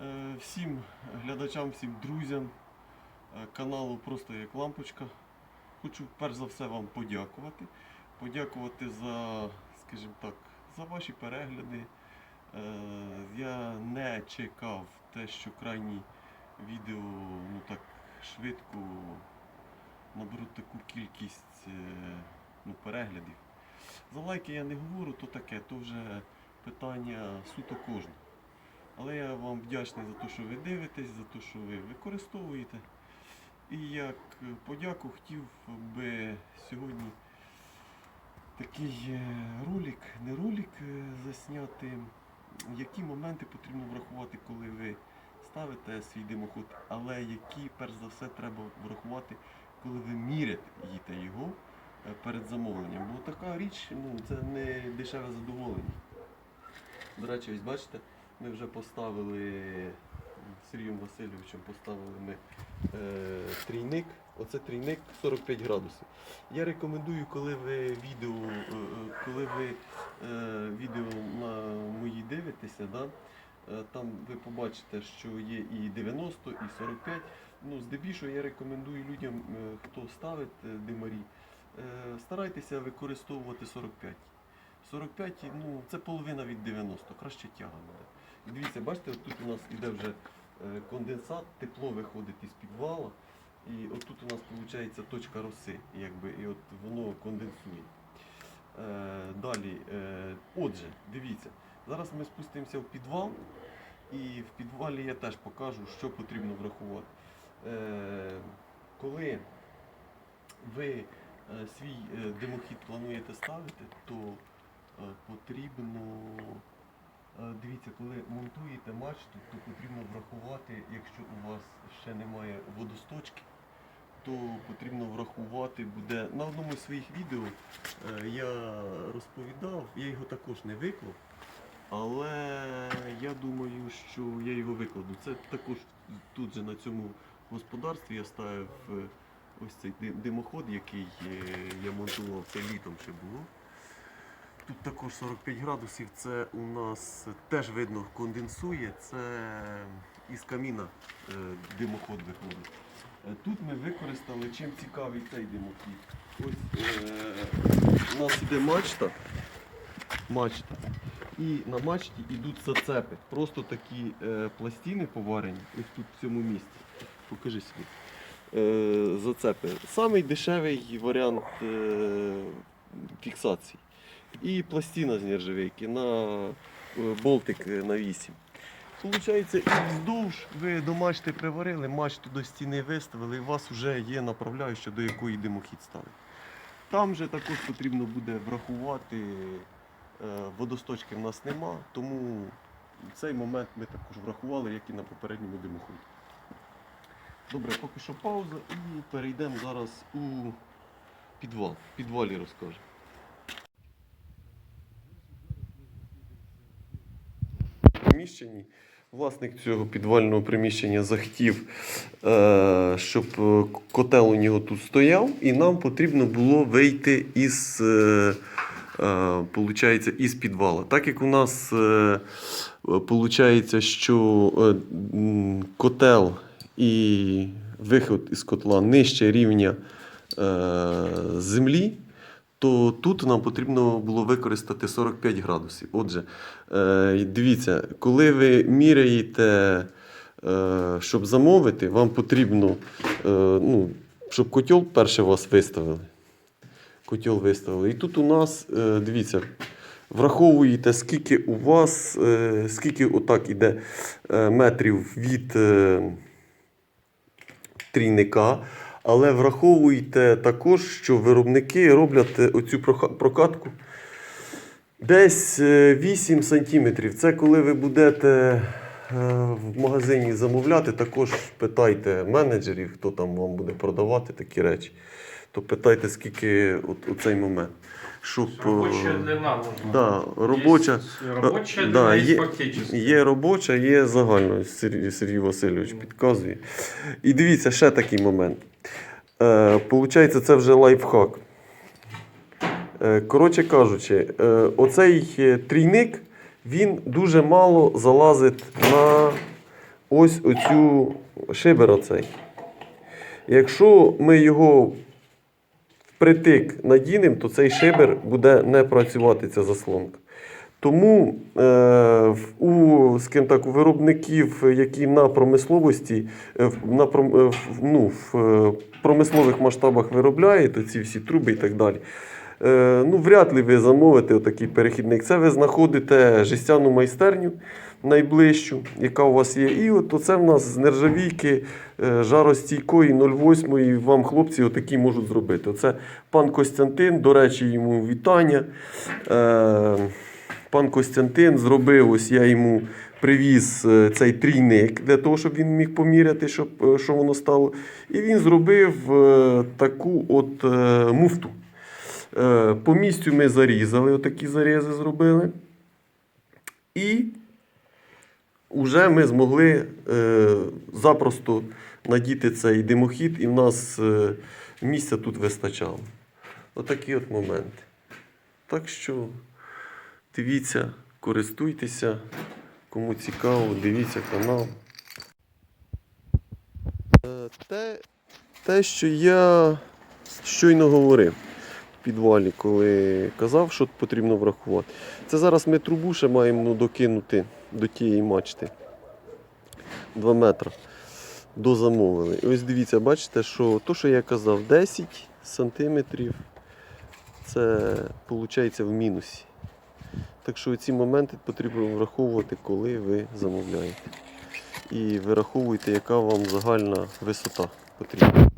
Е, Всім глядачам, всім друзям е, каналу Просто як лампочка. Хочу перш за все вам подякувати. Подякувати за, скажімо так, за ваші перегляди. Е, Я не чекав те, що крайні відео ну так швидко наберуть таку кількість ну, переглядів. За лайки я не говорю, то таке, то вже питання суто кожного. Але я вам вдячний за те, що ви дивитесь, за те, що ви використовуєте. І як подяку хотів би сьогодні такий е, ролик, не ролик е, засняти, які моменти потрібно врахувати, коли ви ставите свій димоход, але які перш за все треба врахувати, коли ви міряєте його е, перед замовленням. Бо така річ, ну, це не дешеве задоволення. До речі, ось бачите, ми вже поставили Сергієм Васильовичем поставили ми е, трійник. Оце трійник 45 градусів. Я рекомендую, коли ви відео, е, е, коли ви е, відео на мої дивитеся, да, е, там ви побачите, що є і 90, і 45. Ну, здебільшого я рекомендую людям, е, хто ставить е, димарі, е, старайтеся використовувати 45. 45, ну це половина від 90, краще тяга буде. І дивіться, бачите, тут у нас іде вже е, конденсат, тепло виходить із підвала. І от тут у нас виходить точка роси, якби, і от воно конденсує. Е, далі, е, отже, дивіться, зараз ми спустимося в підвал, і в підвалі я теж покажу, що потрібно врахувати. Е, коли ви е, свій е, димохід плануєте ставити, то потрібно, дивіться, коли монтуєте мачту, то потрібно врахувати, якщо у вас ще немає водосточки, то потрібно врахувати буде. На одному з своїх відео е, я розповідав, я його також не виклав, але я думаю, що я його викладу. Це також тут же на цьому господарстві я ставив е, ось цей ди- димоход, який е, я монтував це літом ще було. Тут також 45 градусів, це у нас теж видно конденсує, це із каміна е, димоход виходить. Е, Тут ми використали, чим цікавий цей димохід. Ось е, у нас іде мачта, мачта. І на мачті йдуть зацепи. Просто такі е, пластини поварені, ось тут в цьому місці. Покажи собі. Е, зацепи. Самий дешевий варіант е, фіксації. І пластина з нержавейки на е, болтик е, на 8. Получається, і вздовж ви до мачти приварили, мачту до стіни виставили, і у вас вже є направляюча, до якої димохід ставить. Там же також потрібно буде врахувати, е, водосточки в нас нема, тому цей момент ми також врахували, як і на попередньому димоході. Добре, поки що пауза і перейдемо зараз у підвал. Підвалі розкажемо. Приміщенні. Власник цього підвального приміщення захотів, е, щоб е, котел у нього тут стояв, і нам потрібно було вийти із, е, получається, із підвала. Так як у нас получається, що котел і виход із котла нижче рівня землі, то тут нам потрібно було використати 45 градусів. Отже, е, дивіться, коли ви міряєте, е, щоб замовити, вам потрібно, е, ну, щоб котел перше вас виставили. Котел виставили. І тут у нас, дивіться, враховуєте, скільки у вас, скільки отак іде метрів від трійника. Але враховуйте також, що виробники роблять е, оцю прокатку десь е, 8 см. Це коли ви будете е, в магазині замовляти, також питайте менеджерів, хто там вам буде продавати такі речі. То питайте, скільки от, оцей момент. Щоб, е, Рабочая да, робоча, Есть рабочая Е, да, є- Є робоча, є загальна. Сергій, Васильович підказує. І дивіться, ще такий момент. Е, получається, це вже лайфхак. Е, коротше кажучи, е, оцей трійник він дуже мало залазить на ось оцю шибер оцей. Якщо ми його впритик надінемо, то цей шибер буде не працювати, ця заслонка. Тому е, у, скажімо так, виробників, які на промисловості, е, на е, ну, в е, промислових масштабах виробляють ці всі труби і так далі. Е, ну, вряд ли ви замовите отакий перехідник. Це ви знаходите жестяну майстерню найближчу, яка у вас є. І от оце в нас з нержавійки е, жаростійкої 08 вам хлопці отакі можуть зробити. Оце пан Костянтин, до речі, йому вітання. Е, пан Костянтин зробив, ось я йому привіз цей трійник для того, щоб він міг поміряти, щоб, що воно стало. І він зробив таку от муфту. Е, По місцю ми зарізали, отакі зарізи зробили. І вже ми змогли е, запросто надіти цей димохід, і в нас е, місця тут вистачало. Отакі от моменти. Так що дивіться, користуйтеся, кому цікаво, дивіться канал. Те, те, що я щойно говорив підвалі, коли казав, що потрібно врахувати. Це зараз ми трубу ще маємо ну, докинути до тієї мачти. 2 метри дозамовили. І ось дивіться, бачите, що то, що я казав, 10 сантиметрів, це виходить в мінусі. Так що ці моменти потрібно враховувати, коли ви замовляєте. І вираховуйте, яка вам загальна висота потрібна.